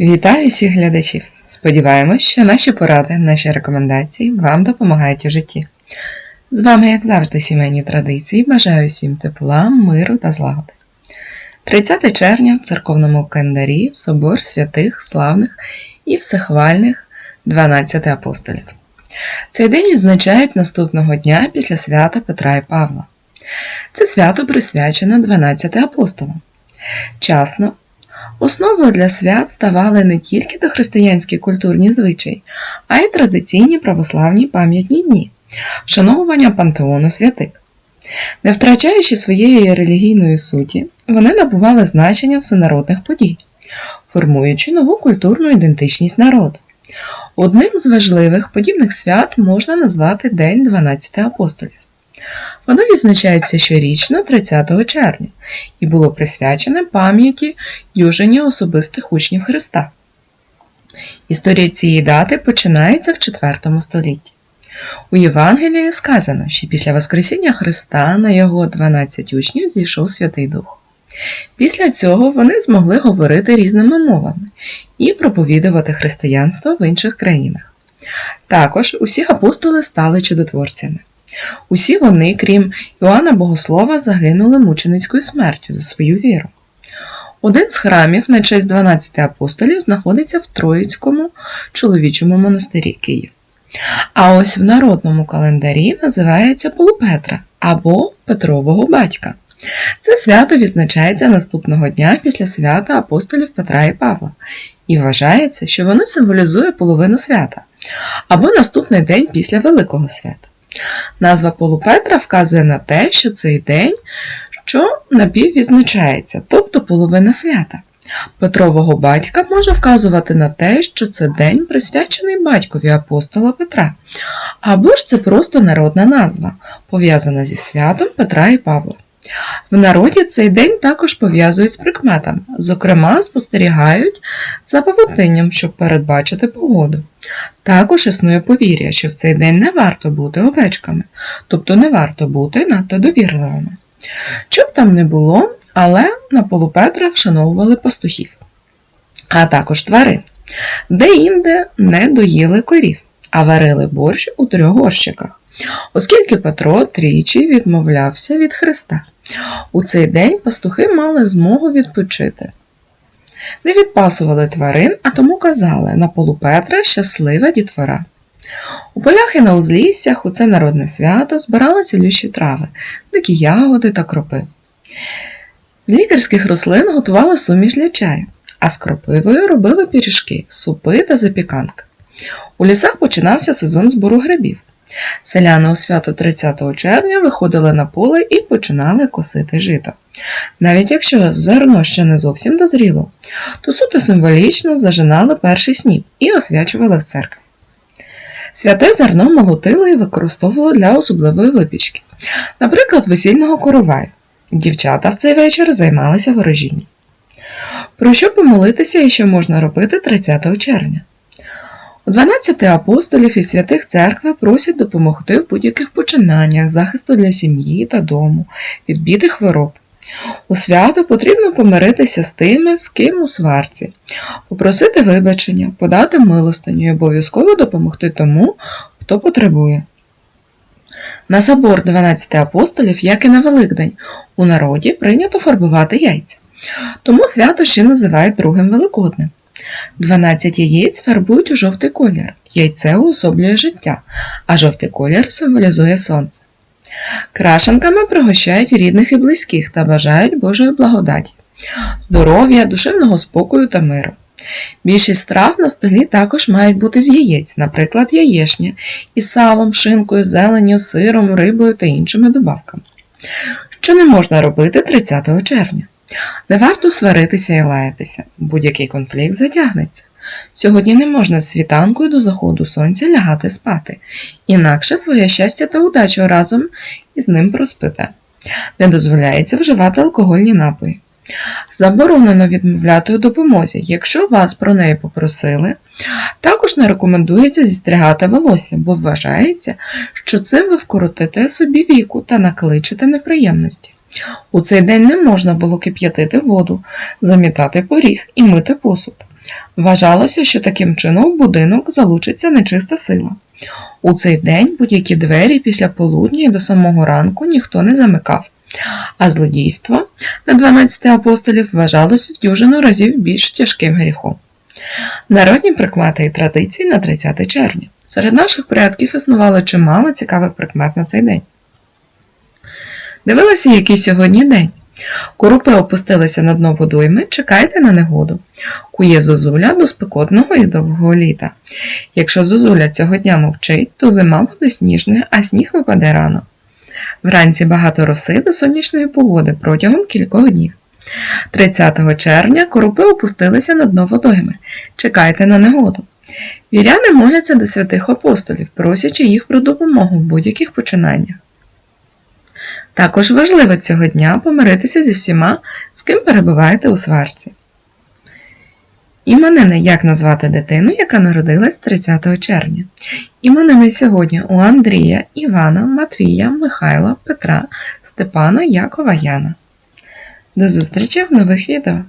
Вітаю всіх глядачів! Сподіваємось, що наші поради, наші рекомендації вам допомагають у житті. З вами, як завжди, сімейні традиції. Бажаю всім тепла, миру та злагоди. 30 червня в церковному календарі Собор святих, славних і всехвальних 12 апостолів. Цей день відзначають наступного дня після свята Петра і Павла. Це свято присвячено 12 апостолам. Часно Основою для свят ставали не тільки дохристиянські культурні звичаї, а й традиційні православні пам'ятні дні, вшановування пантеону святих. Не втрачаючи своєї релігійної суті, вони набували значення всенародних подій, формуючи нову культурну ідентичність народу. Одним з важливих подібних свят можна назвати День 12 апостолів. Воно відзначається щорічно 30 червня і було присвячене пам'яті дюжині особистих учнів Христа. Історія цієї дати починається в IV столітті. У Євангелії сказано, що після Воскресіння Христа на його 12 учнів зійшов Святий Дух. Після цього вони змогли говорити різними мовами і проповідувати християнство в інших країнах. Також усі апостоли стали чудотворцями. Усі вони, крім Іоанна Богослова, загинули мученицькою смертю за свою віру. Один з храмів на честь 12 апостолів знаходиться в Троїцькому чоловічому монастирі Київ. А ось в народному календарі називається Полупетра або Петрового батька. Це свято відзначається наступного дня після свята апостолів Петра і Павла, і вважається, що воно символізує половину свята або наступний день після Великого свята. Назва Полупетра вказує на те, що цей день що напіввідзначається, тобто половина свята. Петрового батька може вказувати на те, що це день присвячений батькові апостола Петра, або ж це просто народна назва, пов'язана зі святом Петра і Павла. В народі цей день також пов'язують з прикметами, зокрема, спостерігають за павутинням, щоб передбачити погоду. Також існує повір'я, що в цей день не варто бути овечками, тобто не варто бути надто довірливими. Щоб там не було, але на полупетра вшановували пастухів, а також тварин, де-інде не доїли корів, а варили борщ у трьох горщиках, оскільки Петро тричі відмовлявся від Христа. У цей день пастухи мали змогу відпочити. Не відпасували тварин, а тому казали на полу Петра щаслива дітвора. У полях і на узліссях у це народне свято збирали цілющі трави, дикі ягоди та кропи. З лікарських рослин готували суміш для чаю, а з кропивою робили пиріжки, супи та запіканки. У лісах починався сезон збору грибів. Селяни у свято 30 червня виходили на поле і починали косити жито. Навіть якщо зерно ще не зовсім дозріло, то суто символічно зажинали перший сніп і освячували в церкві. Святе зерно молотили і використовували для особливої випічки, наприклад, весільного короваю. Дівчата в цей вечір займалися ворожінням. Про що помолитися і що можна робити 30 червня? У 12 апостолів і святих церкви просять допомогти в будь-яких починаннях, захисту для сім'ї та дому, від бід і хвороб. У свято потрібно помиритися з тими, з ким у сварці, попросити вибачення, подати милостиню і обов'язково допомогти тому, хто потребує. На собор 12 апостолів, як і на Великдень, у народі прийнято фарбувати яйця. Тому свято ще називають Другим Великоднем. 12 яєць фарбують у жовтий колір. Яйце уособлює життя, а жовтий колір символізує сонце. Крашенками пригощають рідних і близьких та бажають Божої благодаті, здоров'я, душевного спокою та миру. Більшість страв на столі також мають бути з яєць, наприклад, яєшня, із салом, шинкою, зеленню, сиром, рибою та іншими добавками. Що не можна робити 30 червня? Не варто сваритися і лаятися, будь-який конфлікт затягнеться. Сьогодні не можна з світанкою до заходу сонця лягати спати, інакше своє щастя та удачу разом із ним проспите. Не дозволяється вживати алкогольні напої. Заборонено відмовляти у допомозі, якщо вас про неї попросили. Також не рекомендується зістригати волосся, бо вважається, що цим ви вкоротите собі віку та накличете неприємності. У цей день не можна було кип'ятити воду, замітати поріг і мити посуд. Вважалося, що таким чином в будинок залучиться нечиста сила. У цей день будь-які двері після полудня і до самого ранку ніхто не замикав, а злодійство на 12 апостолів вважалося дюжину разів більш тяжким гріхом. Народні прикмети і традиції на 30 червня. Серед наших предків існувало чимало цікавих прикмет на цей день. Дивилися, який сьогодні день. Курупи опустилися на дно водойми, чекайте на негоду. Кує зозуля до спекотного і довгого літа. Якщо зозуля цього дня мовчить, то зима буде сніжною, а сніг випаде рано. Вранці багато роси до сонячної погоди протягом кількох днів. 30 червня корупи опустилися на дно водойми. Чекайте на негоду. Віряни моляться до святих апостолів, просячи їх про допомогу в будь-яких починаннях. Також важливо цього дня помиритися зі всіма, з ким перебуваєте у сварці. Іменини як назвати дитину, яка народилась 30 червня. Іменини сьогодні у Андрія, Івана, Матвія, Михайла, Петра, Степана, Якова, Яна. До зустрічі в нових відео!